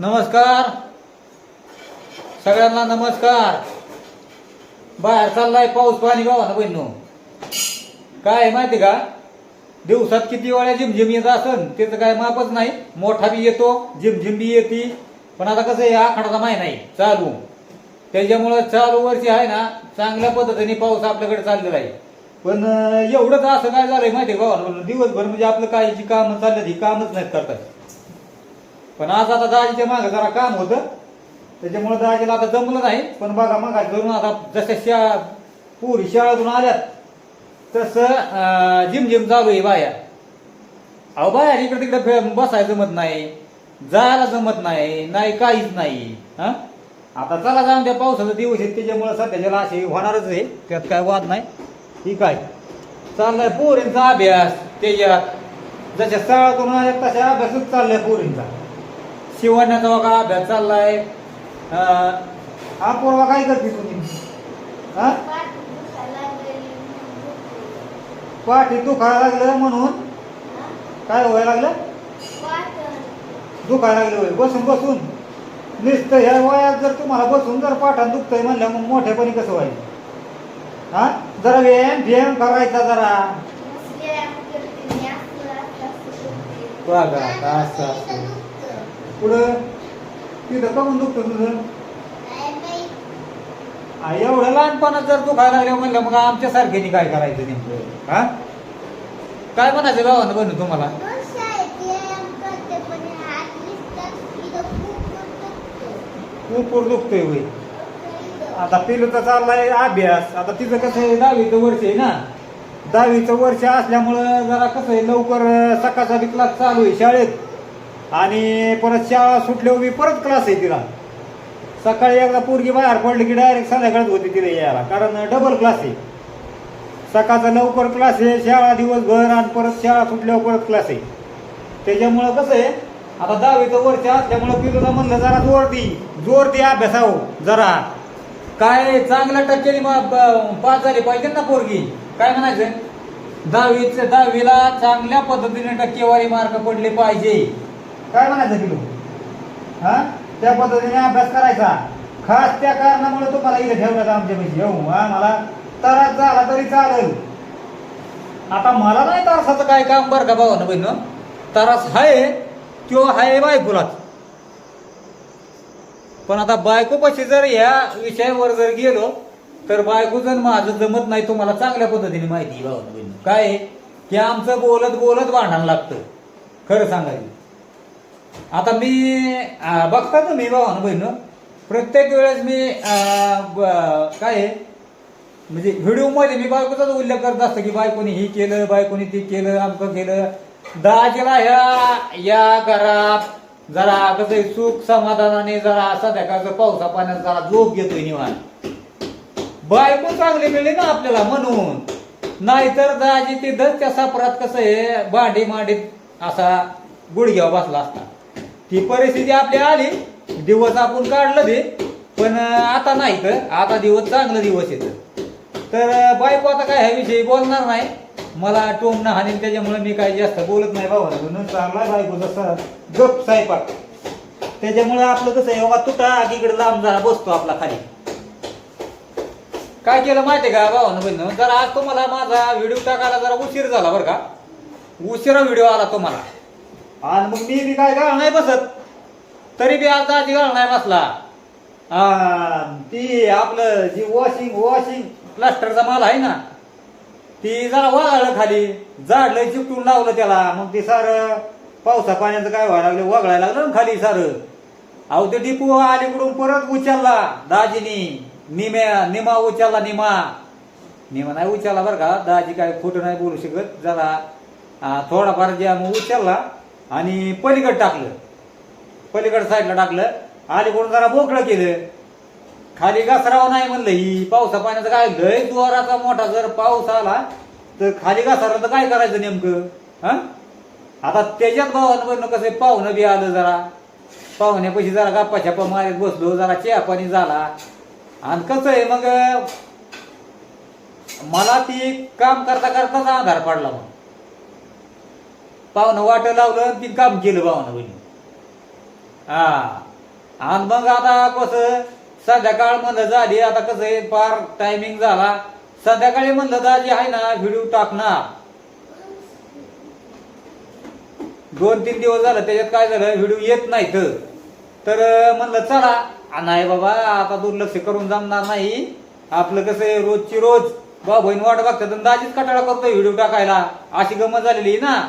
नमस्कार. सगळ्यांना नमस्कार. बाहेर चाललाय पाऊस पाणी गावानं बहिणू काय आहे माहिती का? दिवसात किती वेळा झिमझिम येत असन त्याचं काय मापच नाही. मोठा बी येतो झिमझिम बी येते. पण आता कसं आहे आखाडाचा महिना नाही चालू. त्याच्यामुळं चालू वर्षी आहे ना चांगल्या पद्धतीने पाऊस आपल्याकडे चाललेला आहे. पण एवढंच असं काय झालंय माहिती का? गावानं दिवसभर म्हणजे आपलं काय जी कामं चाललं ती कामच नाहीत करतात पण आज आता दाजीच्या मागं जरा काम होतं. त्याच्यामुळे दाजीला आता जमलं नाही. पण बघा मागा धरून आता जशा शा पुरी शाळेतून आल्यात तसं जिमजिम चालू आहे बाया. अहो बाया इकडे तिकडे बसायला जमत नाही जायला जमत नाही नाही काहीच नाही हां? आता चला जाऊन त्या पावसाचा दिवस आहे त्याच्यामुळे सध्याच्याला असे होणारच आहे. त्यात काय वाद नाही. ठीक आहे चाललाय पोरींचा अभ्यास त्याच्यात जशा शाळेतून आल्या तशा अभ्यासच चाललाय पोरींचा. शिवण्याचा बघा अभ्यास चाललाय. हा पोरवा काय करते तुम्ही? हा? पाठी दुखायला लागलं म्हणून? काय व्हायला लागलं? दुखायला लागलं होय. बसून बसून. नुसतं ह्या वयात जर तुम्हाला बसून जर पाठात दुखतंय म्हणलं मग मोठेपणी कसं व्हायचं? हा? जरा व्यायाम व्यायाम करायचा जरा. बघा असं असं पुढं. तिथं कमून दुखतं तुझं? आ, एवढं लहानपणात जर दुखायला लागलं म्हणलं मग आमच्या सारख्याने काय करायचं नेमकं? हा? काय म्हणायचं गावानं बनू तुम्हाला? खूप दुखतोय वय आता तिला तर चाललाय अभ्यास. आता तिचं कसं आहे दहावीचं वर्ष आहे ना? दहावीचं वर्ष असल्यामुळं जरा कसं आहे लवकर सकाळचा बी क्लास चालू आहे शाळेत. आणि परत शाळा सुटल्यावर मी परत क्लास आहे तिला. सकाळी एकदा पोरगी बाहेर पडली की डायरेक्ट संध्याकाळच होती तिला यायला कारण डबल क्लास आहे. सकाळचा लवकर क्लास आहे शाळा दिवसभर आणि परत शाळा सुटल्यावर परत क्लास आहे. त्याच्यामुळं कसं आहे आता दहावीचं वरच्या असल्यामुळं पिलूला म्हणलं जरा जोर दी जोर दे अभ्यासाव जरा. काय चांगल्या टक्क्याने पास झाली पाहिजे ना पोरगी. काय म्हणायचं? दहावीच दहावीला चांगल्या पद्धतीने टक्केवारी मार्क पडले पाहिजे. काय म्हणायचं पिलू हा? त्या पद्धतीने अभ्यास करायचा. खास त्या कारणामुळे तुम्हाला इथे ठेवण्यात आमच्या पैसे येऊ. मला त्रास झाला तरी चालेल. आता मला नाही त्रासाचं काय काम बरं का भाऊ ना बहिण? त्रास आहे तो आहे बायकोलाच. पण आता बायकोपाशी जर या विषयावर जर गेलो तर बायको जर माझं जमत नाही तुम्हाला चांगल्या पद्धतीने माहिती भाऊ ना बहिण. काय आहे? की आमचं बोलत बोलत भांडण लागतं. खरं सांगायचं. आता मी बघता तुम्ही भाऊ ना बहिण. प्रत्येक वेळेस मी अं, काय आहे म्हणजे व्हिडिओमध्ये मी बायकोचाच उल्लेख करत असतो की बायकोनी ही केलं बायकोनी ती केलं आमचं केलं. दाजीला ह्या या घरात जरा कसं सुख समाधानाने जरा सध्याकाळचं पावसा पाण्यात जरा झोप घेतोय निवान बायको चांगली मिळली ना आपल्याला म्हणून. नाहीतर दाजी तिथंच त्या सापरात कसं आहे भांडी मांडीत असा गुडघ्या बसला असता. ती परिस्थिती आपली आली. दिवस आपण काढलं ते पण आता नाही तर. आता दिवस चांगलं दिवस येतं. तर बायको आता काय ह्याविषयी बोलणार नाही. मला टोमणं हाणीन त्याच्यामुळे मी काही जास्त बोलत नाही बाबा म्हणून चांगला बायको जसा गप सायपाक त्याच्यामुळे आपलं कसं आहे बाबा तुटा इकडे लांब जरा बसतो आपला खाली. काय केलं माहितीये का भावानं बहिण जरा आज तुम्हाला माझा व्हिडिओ टाकायला जरा उशीर झाला बरं का? उशिरा व्हिडिओ आला तुम्हाला. आणि मग मी बी काय गाळ नाही बसत. तरी बी आज आजी गाळ नाही बसला. हा ती आपलं जी वॉशिंग वॉशिंग प्लास्टरचा माल आहे ना ती जरा वागळलं खाली जाडलं चिपटून लावलं त्याला. मग ते सारं पावसा पाण्याचं काय व्हायला लागलं? वागळायला लागलं ना खाली सारं. अहो ते डिपू अलीकडून परत उचलला दाजीनी. निम्या निमा उचलला निमा. निमा नाही उचलला बरं का. दाजी काय खोटं नाही बोलू शकत. जरा थोडाफार जे मग उचलला आणि पलीकडे टाकलं. पलीकडे साईडला टाकलं. अलीकडून जरा बोकळं केलं. खाली घसराव नाही म्हणलं ही पावसा पाण्याचं काय? लय जोराचा मोठा जर पाऊस आला तर खाली घसरलं तर काय करायचं नेमकं? हा? आता त्याच्यात भावानं कसं आहे, पाहुणं बी आलं जरा. पाहुण्यापाशी जरा गप्पा छप्पा मारत बसलो जरा चहा पाणी झाला. आणि कसं आहे मग मला ती काम करता करताच आधार पडला मग. पाहुणं वाट लावलं तीन काम केलं भावानं बहिणी हा. आणि मग आता कसं संध्याकाळ म्हणलं झाली आता कसं आहे फार टायमिंग झाला. संध्याकाळी म्हणलं दाजी आहे ना व्हिडिओ टाकणार. दोन तीन दिवस झालं त्याच्यात काय झालं व्हिडिओ येत नाहीत. तर म्हणलं चला. नाही बाबा आता दुर्लक्ष करून जमणार नाही. आपलं कसं आहे रोजची रोज. बा बहीण वाट बघतात दाजीच कटाळा करतोय व्हिडिओ टाकायला. अशी गमत झालेली आहे ना.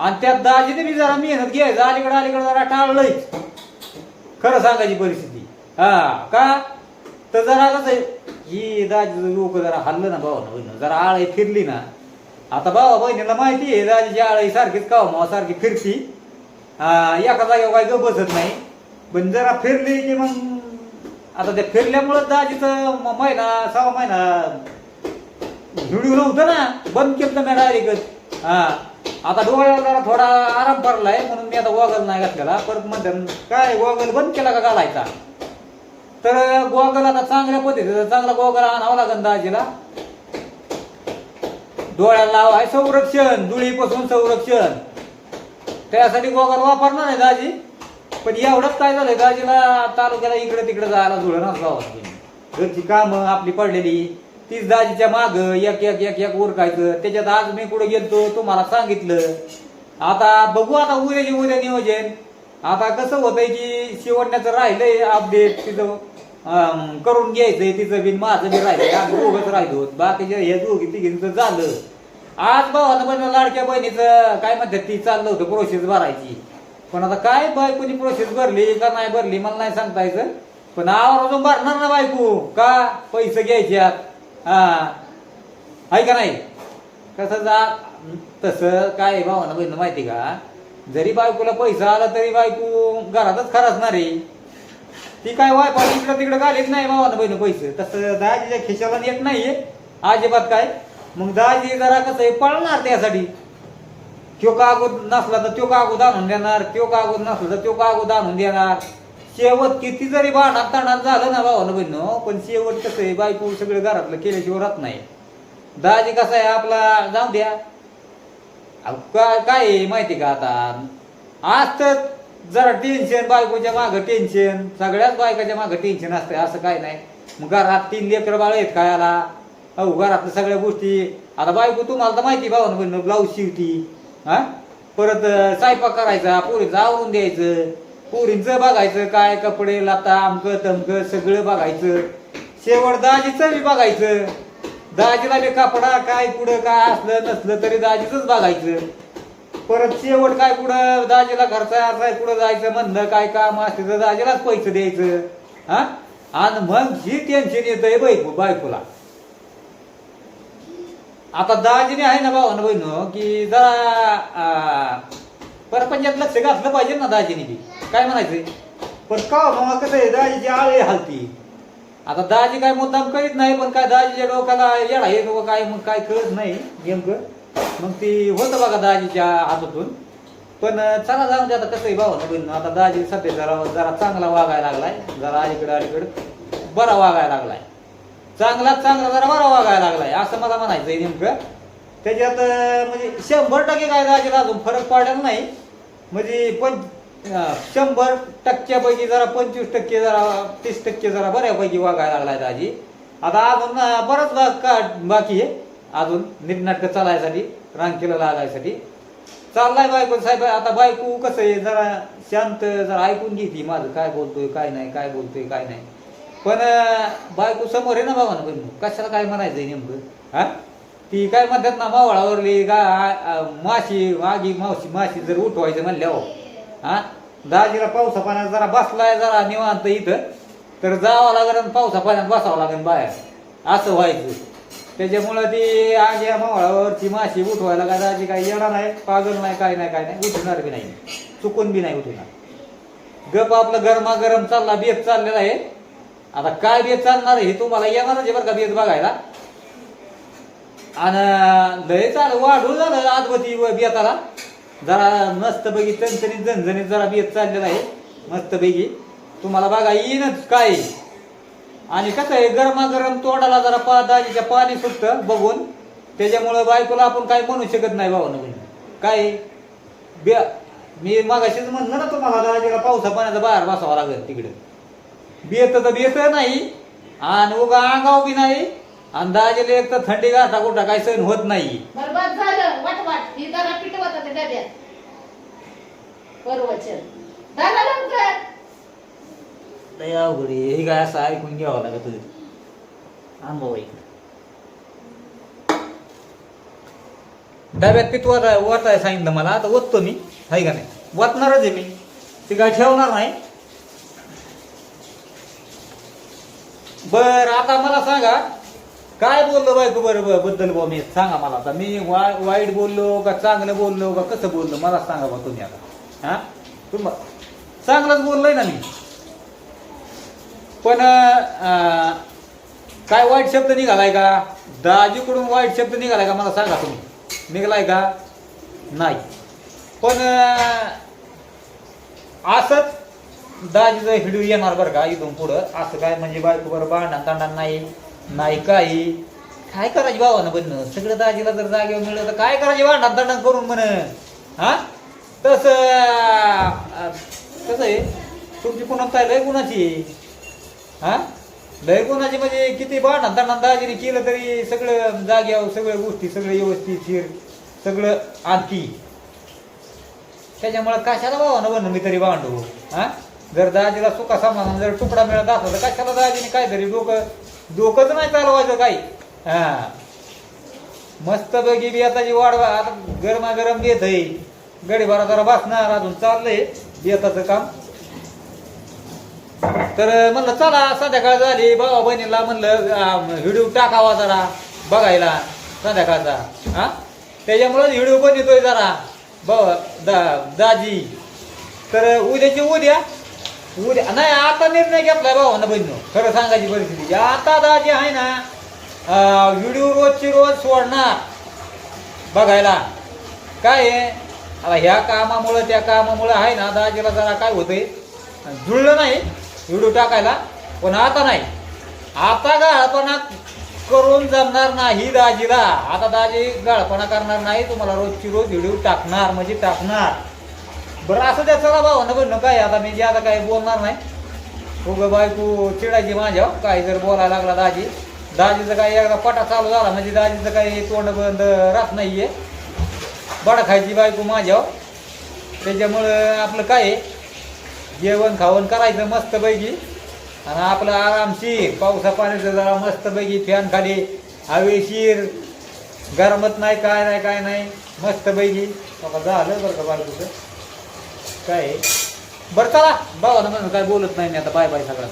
आणि त्या दाजीने मी जरा मेहनत घ्यायचं. अलीकडे अलीकडे जरा टाळलंय. खरं सांगायची परिस्थिती. हा का? तर जरा कसं आहे, ही दाजी लोक जरा हल्लं ना भावा बहिण. जरा आळी फिरली ना. आता भावा बहिणीला माहिती आहे दाजीची आळी सारखीच कावा हो मावा सारखी फिरती? हा, एका जागेवर काही गप बसत नाही. पण जरा फिरली की मग आता त्या फिरल्यामुळं दाजीचं महिना सहा महिना व्हिडिओ नव्हतं ना? बंद केलं मी डायरेक्ट. हा. आता डोळ्याला जरा थोडा आराम पडलाय म्हणून मी आता गॉगल नाही घातलेला. परत म्हणतात काय गॉगल बंद केला का घालायचा? तर गॉगल आता चांगल्या पद्धतीचा चांगला गॉगल आणावा लागेल दाजीला. डोळ्याला लावाय संरक्षण धुळीपासून संरक्षण. त्यासाठी गॉगल वापरणार नाही दाजी. पण एवढंच काय झालंय दाजीला तालुक्याला इकडे तिकडे जायला जुळणार गावात. घरची कामं आपली पडलेली. तीच दाजीच्या माग एक एक एक एक उरकायचं. त्याच्यात आज मी कुठे गेलतो तुम्हाला सांगितलं. आता बघू आता उद्याची उद्या नियोजन. आता कसं होतंय की शिवडण्याचं राहिलंय अपडेट तिथं करून घ्यायचंय. तिचं बिन माझं बी राहिलंय. आम्ही दोघंच राहिलो. बाकीच्या हे दोघी तिघींचं झालं. आज भावानं पण लाडक्या बहिणीचं काय म्हणतात ती चाललं होतं प्रोसेस भरायची. पण आता काय बायकोनी प्रोसेस भरली का नाही भरली मला नाही सांगता येतं पण आवाज भरणार ना बायको. का? पैसे घ्यायच्यात. आहे का नाही? कसं जा? तसं काय भावानं बहिण माहिती का? जरी बायकोला पैसा आला तरी बायको घरातच खराचणार आहे. ती काय वायफाय इकडं तिकडं घालीत नाही भावानं बहिणं पैसे. तसं दाजीच्या खिशाला येत नाहीये. अजिबात काय? मग दाजी जरा कसं आहे पळणार त्यासाठी. त्यो कागद नसला तर त्यो कागद आणून देणार त्यो कागद नसला तर त्यो कागद आणून देणार. शेवट किती जरी भांडणात ताणात झालं ना भावानं बहिण पण शेवट कसं आहे बायको सगळं घरातलं केल्याशिवाय राहत नाही. दाजी कसा आहे आपला? जाऊ द्या. अहो, काय काय आहे माहिती का आता? आज तर जरा टेन्शन बायकोच्या मागं टेन्शन सगळ्याच बायकाच्या मागं टेन्शन असते असं काय नाही. मग घरात तीन लेकर बाळ आहेत काय आला अहो घरातल्या सगळ्या गोष्टी. आता बायको तुम्हाला तर माहिती भावानं बहिण ब्लाऊज शिवती हा? परत स्वयंपाक करायचा पोरीचं आवरून द्यायचं. पोरींचं बघायचं काय कपडे लाता अमक तमक सगळं बघायचं. शेवट दाजीचं बी बघायचं. दाजीला बी कपडा काय कुठं काय असलं नसलं तरी दाजीच बघायचं. परत शेवट काय कुठं दाजीला खर्च असाय कुठं जायचं म्हणणं काय काम असते तर दाजीलाच पैसे द्यायचं. हा? आणि मग ही टेन्शन येतंय बायको बायकोला. आता दाजीने आहे ना भावानं बहिण की जरा परपंचात लक्ष घातलं पाहिजे ना दाजीने बी. काय म्हणायचंय? पण का मग कसं आहे? दाजीची आळे हालती. आता दाजी काय मुद्दाम करीत नाही पण काय दाजीच्या डोक्याला येडा येत व काय मग काय कळत नाही नेमकं. मग ती होतं बघा दाजीच्या हातातून. पण चला जाऊन आता कसं आहे भावानं बहिण. आता दाजी सध्या जरा जरा चांगला वागायला लागलाय. जरा अलीकडे अलीकडे बरा वागायला लागलाय. चांगलाच चांगला जरा बरा वागायला लागलाय. असं मला म्हणायचंय नेमकं. त्याच्यात म्हणजे शंभर टक्के काय दाजीला अजून? फरक पडला नाही. म्हणजे पण शंभर टक्क्यापैकी जरा पंचवीस टक्के जरा तीस टक्के जरा बऱ्यापैकी वागायला लागलाय दाजी. आता अजून अं, बराच भाग का बाकी आहे. अजून नीटनाटकं चालायसाठी रांगकेला लागायसाठी. चाललाय बायको साहेब आता बायको कसं आहे? जरा शांत जरा ऐकून घेते माझं. काय बोलतोय काय नाही काय बोलतोय काय नाही. पण बायको समोर आहे ना बाबा पण कशाला काय म्हणायचंय नेमकं? हा? ती काय म्हणतात ना मावळावरली गा आ- माशी आगी मावशी माशी जर उठवायचं म्हणल्यावर हा. हो. दाजीला पावसा पाण्यात जरा बसलाय जरा निवांत इथं. तर जावं लागेल आणि पावसा पाण्यात बसावं लागेल बाहेर. असं व्हायचं. त्याच्यामुळं ती आगी या मावळावरची माशी उठवायला काय दाजी काही येणार नाही पागल नाही काय नाही काय नाही. उठणार बी नाही. चुकून बी नाही उठणार. गप आपलं गरमागरम चालला बेत चाललेला आहे. आता काय बेत चालणार आहे हे तुम्हाला येणारच आहे बरं का बेत बघायला? आणि लय चाल वाढून झालं आजवती बेताला. जरा मस्त पैकी तरी झणझणीत जरा बेत चाललेला आहे. मस्त पैकी. तुम्हाला बघा येईनच काय. आणि कसं आहे गरमागरम तोंडाला जरा पा दाजीच्या पाणी सुटतं बघून. त्याच्यामुळं बायकोला आपण काय म्हणू शकत नाही भाऊ काय? बे मी मागाशीच म्हणलं ना तुम्हाला दाजीला पावसा पाण्याचा बाहेर बसावं लागेल तिकडं. बेत तर बेत नाही. आणि उगा अंगाव बी नाही. आणि दाजीला एक तर थंडी गाठा कुठा काही सहन होत नाही. बरबाद झालं. वाट वाट. ही जरा पिटवत होते डब्यात परवचन झालं लवकर. लय अवघड आहे. हे काय असं ऐकून घ्यावं लागत तुझं. अनुभव आहे डब्यात पित वत वताय सांगितलं मला. आता ओततो मी. आहे का नाही? वतणारच आहे मी. ते काय ठेवणार नाही. बर आता मला सांगा काय बोललो बायको बरोबर? बद्दल बुवा मी सांगा मला आता. मी वा- वाईट बोललो का चांगलं बोललो का कसं बोललो? मला सांगा बा तुम्ही आता. हा? तुम चांगलंच बोललोय ना मी. पण काय वाईट शब्द निघालाय का? दाजीकडून वाईट शब्द निघालाय का? मला सांगा तुम्ही. निघालाय का? नाही. पण असंच दाजीचं हिडू येणार बरं का इथून पुढं? असं काय म्हणजे बायको बरं भांडण तांडण नाही? नाही काही. काय करायची भावानं बनणं सगळं दाजीला जर जागेवर मिळलं तर काय करायची भांडण तांडण करून म्हण हा? तसं अं, कसं आहे? तुमची पुन्हा काय? लय गुणाची हा? लय गुणाची म्हणजे किती भांडण तांडण दाजीने केलं तरी सगळं जाग्यावर सगळ्या गोष्टी सगळं व्यवस्थित सगळं आणखी. त्याच्यामुळे कशाला भावानं बनणं मी तरी भांडू? हा? जर दाजीला सुखा समाधान जर तुकडा मिळत असला तर कशाला दाजीने काहीतरी डोकं डोकंच नाही चालवायचं काही. हा. मस्त पैकी बेताची वाढ आता गरमागरम बेत आहे. गडीभरा जरा बसणार अजून चाललंय बेताचं काम. तर म्हणलं चला संध्याकाळ झाली भावा बहिणीला म्हणलं व्हिडिओ टाकावा जरा बघायला संध्याकाळचा. हा? त्याच्यामुळे व्हिडिओ बनवतोय जरा. भावा दा दाजी. तर उद्याची उद्या उद्या नाही आता निर्णय घेतलाय भावानं बहिणीनं. खरं सांगायची परिस्थिती. आता दाजी आहे ना व्हिडिओ रोजची रोज सोडणार. बघायला. काय आहे? आता ह्या कामामुळं त्या कामामुळं आहे ना दाजीला जरा काय होतंय? जुळलं नाही व्हिडिओ टाकायला. पण आता नाही. आता गाळपणा करून जमणार नाही दाजीला. आता दाजी गाळपणा करणार नाही तुम्हाला रोजची रोज व्हिडिओ टाकणार म्हणजे टाकणार. बरं असं त्या चला भावानं बनणं काय आता मी जे आता काही बोलणार नाही. उगं बायको चिडायची माझ्या काय जर बोलायला लागला दाजी. दाजीचं काय एकदा पटा चालू झाला म्हणजे दाजीचं काही तोंड बंद राहत नाहीये. बडा खायची बायको माझ्या. त्याच्यामुळं आपलं काय आहे? जेवण खावण करायचं मस्त पैकी आणि आपलं आरामशीर पावसा पाण्याचं जरा मस्त पैकी फॅन खाली. हवेशीर गरमत नाही काय नाही काय नाही. मस्त पैकी झालं बरं का बायकोचं काय आहे? बरं चला भावानं म्हणून काय बोलत नाही मी आता बाय बाय सगळं